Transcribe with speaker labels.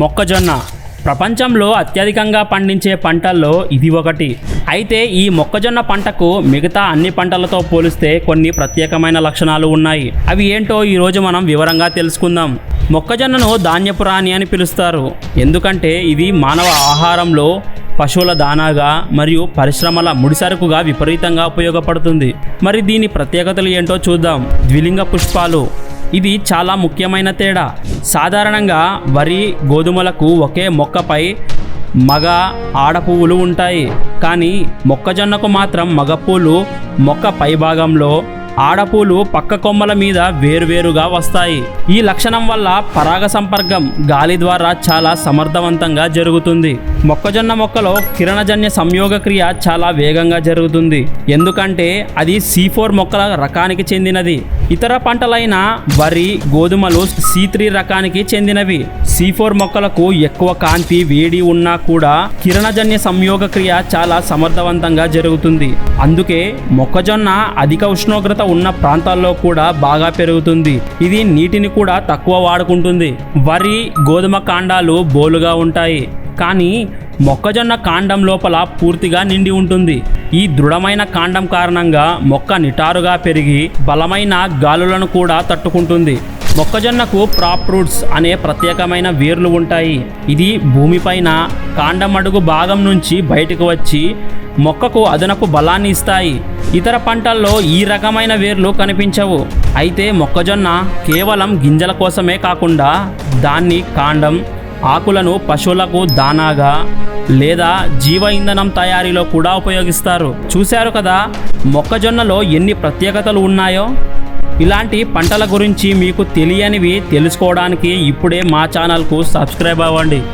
Speaker 1: మొక్కజొన్న. ప్రపంచంలో అత్యధికంగా పండించే పంటల్లో ఇది ఒకటి. అయితే ఈ మొక్కజొన్న పంటకు మిగతా అన్ని పంటలతో పోలిస్తే కొన్ని ప్రత్యేకమైన లక్షణాలు ఉన్నాయి. అవి ఏంటో ఈరోజు మనం వివరంగా తెలుసుకుందాం. మొక్కజొన్నను ధాన్యపు రాణి అని పిలుస్తారు. ఎందుకంటే ఇది మానవ ఆహారంలో పశువుల దానాగా మరియు పరిశ్రమల ముడిసరుకుగా విపరీతంగా ఉపయోగపడుతుంది. మరి దీని ప్రత్యేకతలు ఏంటో చూద్దాం. ద్విలింగ పుష్పాలు. ఇది చాలా ముఖ్యమైన తేడా. సాధారణంగా వరి గోధుమలకు ఒకే మొక్కపై మగ ఆడపువ్వులు ఉంటాయి. కానీ మొక్కజొన్నకు మాత్రం మగపూలు మొక్క పైభాగంలో ఆడపూలు పక్క కొమ్మల మీద వేరువేరుగా వస్తాయి. ఈ లక్షణం వల్ల పరాగ సంపర్కం గాలి ద్వారా చాలా సమర్థవంతంగా జరుగుతుంది. మొక్కజొన్న మొక్కలో కిరణజన్య సంయోగక్రియ చాలా వేగంగా జరుగుతుంది. ఎందుకంటే అది సి ఫోర్ మొక్కల రకానికి చెందినది. ఇతర పంటలైన వరి గోధుమలు సి త్రీ రకానికి చెందినవి. సి ఫోర్ మొక్కలకు ఎక్కువ కాంతి వేడి ఉన్నా కూడా కిరణజన్య సంయోగక్రియ చాలా సమర్థవంతంగా జరుగుతుంది. అందుకే మొక్కజొన్న అధిక ఉష్ణోగ్రత ఉన్న ప్రాంతాల్లో కూడా బాగా పెరుగుతుంది. ఇది నీటిని కూడా తక్కువ వాడుకుంటుంది. వరి గోధుమ కాండాలు బోలుగా ఉంటాయి. కానీ మొక్కజొన్న కాండం లోపల పూర్తిగా నిండి ఉంటుంది. ఈ దృఢమైన కాండం కారణంగా మొక్క నిటారుగా పెరిగి బలమైన గాలులను కూడా తట్టుకుంటుంది. మొక్కజొన్నకు ప్రాప్ రూట్స్ అనే ప్రత్యేకమైన వేర్లు ఉంటాయి. ఇది భూమిపైన కాండం అడుగు భాగం నుంచి బయటకు వచ్చి మొక్కకు అదనపు బలాన్ని ఇస్తాయి. ఇతర పంటల్లో ఈ రకమైన వేర్లు కనిపించవు. అయితే మొక్కజొన్న కేవలం గింజల కోసమే కాకుండా దాన్ని కాండం ఆకులను పశువులకు దానాగా లేదా జీవ ఇంధనం తయారీలో కూడా ఉపయోగిస్తారు. చూశారు కదా? మొక్కజొన్నలో ఎన్ని ప్రత్యేకతలు ఉన్నాయో? ఇలాంటి పంటల గురించి మీకు తెలియనివి తెలుసుకోవడానికి ఇప్పుడే మా ఛానల్కు సబ్స్క్రైబ్ అవ్వండి.